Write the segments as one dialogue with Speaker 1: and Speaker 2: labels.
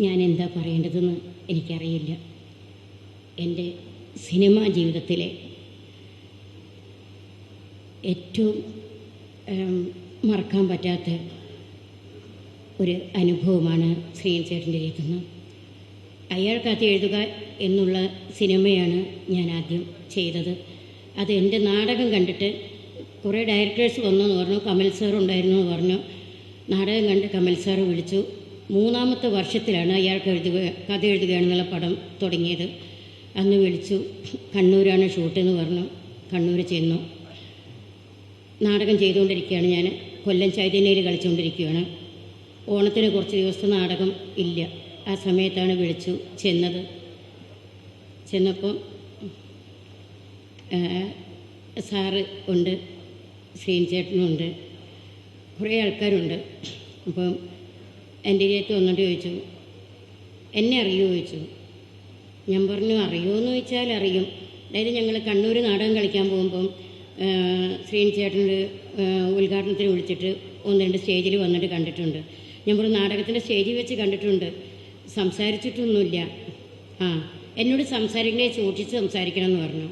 Speaker 1: ഞാൻ എന്താ പറയേണ്ടതെന്ന് എനിക്കറിയില്ല. എന്റെ സിനിമാ ജീവിതത്തിലെ ഏറ്റവും മറക്കാൻ പറ്റാത്ത ഒരു അനുഭവമാണ് ശ്രീൻ ചേട്ടന്റെ എഴുതുന്നത് അയാൾ കഥ എഴുതുക എന്നുള്ള സിനിമയാണ് ഞാൻ ആദ്യം ചെയ്തത്. അത് എന്റെ നാടകം കണ്ടിട്ട് കുറേ ഡയറക്ടേഴ്സ് വന്നു എന്ന് പറഞ്ഞു. കമൽ സാർ ഉണ്ടായിരുന്നു എന്ന് പറഞ്ഞു. നാടകം കണ്ട് കമൽ സാർ വിളിച്ചു. മൂന്നാമത്തെ വർഷത്തിലാണ് അയാൾക്ക് എഴുതുക കഥ എഴുതുകയാണെന്നുള്ള പടം തുടങ്ങിയത്. അന്ന് വിളിച്ചു കണ്ണൂരാണ് ഷൂട്ട് എന്ന് പറഞ്ഞു. കണ്ണൂർ ചെന്നു. നാടകം ചെയ്തുകൊണ്ടിരിക്കുകയാണ് ഞാൻ കൊല്ലം ചൈതന്യയിൽ കളിച്ചുകൊണ്ടിരിക്കുകയാണ്. ഓണത്തിന് കുറച്ച് ദിവസത്തെ നാടകം ഇല്ല. ആ സമയത്താണ് വിളിച്ചു ചെന്നത്. ചെന്നപ്പോൾ സാറ് ഉണ്ട് ശ്രീൻ ചേട്ടനുണ്ട് കുറേ ആൾക്കാരുണ്ട്. അപ്പം എന്റെ അടുത്ത് വന്നിട്ട് ചോദിച്ചു എന്നെ അറിയുമോ ചോദിച്ചു. ഞാൻ പറഞ്ഞു അറിയുമോ എന്ന് ചോദിച്ചാൽ അറിയും. അതായത് ഞങ്ങൾ കണ്ണൂർ നാടകം കളിക്കാൻ പോകുമ്പം ശ്രീൻ ചേട്ടന്റെ ഉദ്ഘാടനത്തിന് വിളിച്ചിട്ട് ഒന്ന് രണ്ട് സ്റ്റേജിൽ വന്നിട്ട് കണ്ടിട്ടുണ്ട്. ഞാൻ പറഞ്ഞു നാടകത്തിന്റെ സ്റ്റേജിൽ വെച്ച് കണ്ടിട്ടുണ്ട്. സംസാരിച്ചിട്ടൊന്നുമില്ല. ആ എന്നോട് സംസാരിക്കണേ സൂക്ഷിച്ച് സംസാരിക്കണം എന്ന് പറഞ്ഞു.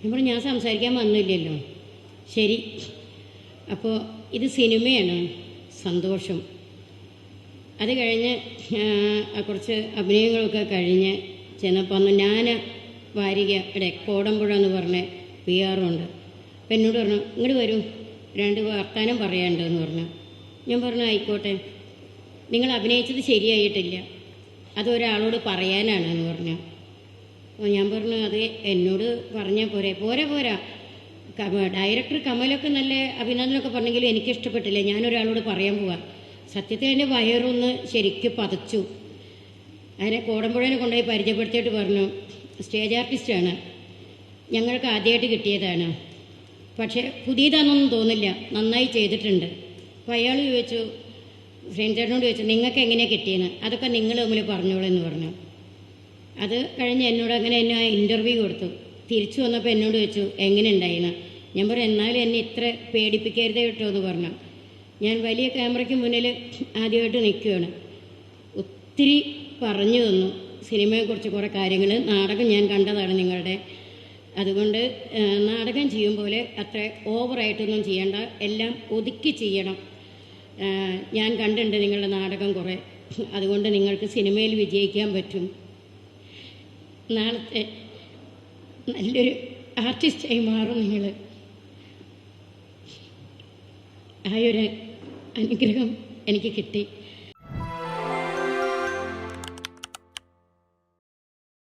Speaker 1: ഞാൻ പറഞ്ഞു ഞാൻ സംസാരിക്കാൻ വന്നില്ലല്ലോ. ശരി. അപ്പോൾ ഇത് സിനിമയാണ്. സന്തോഷം. അത് കഴിഞ്ഞ് കുറച്ച് അഭിനയങ്ങളൊക്കെ കഴിഞ്ഞ് ചെന്നപ്പോൾ അന്ന് ഞാൻ വാരിക ഇവിടെ കോടമ്പുഴ എന്ന് പറഞ്ഞ പി ആറുണ്ട്. അപ്പം എന്നോട് പറഞ്ഞു ഇങ്ങോട്ട് വരൂ രണ്ട് വർത്താനം പറയാനുണ്ടെന്ന് പറഞ്ഞു. ഞാൻ പറഞ്ഞു ആയിക്കോട്ടെ. നിങ്ങൾ അഭിനയിച്ചത് ശരിയായിട്ടില്ല. അത് ഒരാളോട് പറയാനാണ് എന്ന് പറഞ്ഞു. അപ്പോൾ ഞാൻ പറഞ്ഞു അത് എന്നോട് പറഞ്ഞാൽ പോരെ. പോരെ പോരാ. ഡയറക്ടർ കമലൊക്കെ നല്ല അഭിനന്ദനമൊക്കെ പറഞ്ഞെങ്കിലും എനിക്കിഷ്ടപ്പെട്ടില്ല. ഞാനൊരാളോട് പറയാൻ പോവാ. സത്യത്തിൽ എന്റെ വയറൊന്ന് ശരിക്കും പതച്ചു. അതിനെ കോടമ്പുഴനെ കൊണ്ടുപോയി പരിചയപ്പെടുത്തിയിട്ട് പറഞ്ഞു സ്റ്റേജ് ആർട്ടിസ്റ്റാണ്. ഞങ്ങൾക്ക് ആദ്യമായിട്ട് കിട്ടിയതാണ്. പക്ഷേ പുതിയതാണെന്നൊന്നും തോന്നില്ല. നന്നായി ചെയ്തിട്ടുണ്ട്. അപ്പോൾ അയാൾ ചോദിച്ചു ഫ്രണ്ട്സിനോട് ചോദിച്ചു നിങ്ങൾക്ക് എങ്ങനെയാണ് കിട്ടിയെന്ന്? അതൊക്കെ നിങ്ങൾ തമ്മിൽ പറഞ്ഞോളൂ എന്ന് പറഞ്ഞു. അത് കഴിഞ്ഞ് എന്നോട് അങ്ങനെ എന്നെ ഇന്റർവ്യൂ കൊടുത്തു. തിരിച്ചു വന്നപ്പോൾ എന്നോട് ചോദിച്ചു എങ്ങനെ ഉണ്ടായിന്ന്? ഞാൻ പറഞ്ഞു എന്നാലും എന്നെ ഇത്ര പേടിപ്പിക്കരുത് കേട്ടോ എന്ന് പറഞ്ഞു. ഞാൻ വലിയ ക്യാമറയ്ക്ക് മുന്നിൽ ആദ്യമായിട്ട് നിൽക്കുകയാണ്. ഒത്തിരി പറഞ്ഞു തന്നു. സിനിമയെക്കുറിച്ച് കുറേ കാര്യങ്ങൾ. നാടകം ഞാൻ കണ്ടതാണ് നിങ്ങളുടെ. അതുകൊണ്ട് നാടകം ചെയ്യും പോലെ അത്ര ഓവറായിട്ടൊന്നും ചെയ്യേണ്ട. എല്ലാം ഒതുക്കി ചെയ്യണം. ഞാൻ കണ്ടിട്ടുണ്ട് നിങ്ങളുടെ നാടകം കുറേ. അതുകൊണ്ട് നിങ്ങൾക്ക് സിനിമയിൽ വിജയിക്കാൻ പറ്റും. നാളത്തെ നല്ലൊരു ആർട്ടിസ്റ്റായി മാറും നിങ്ങൾ ആ ഒരു അനുഗ്രഹം എനിക്ക് കിട്ടി.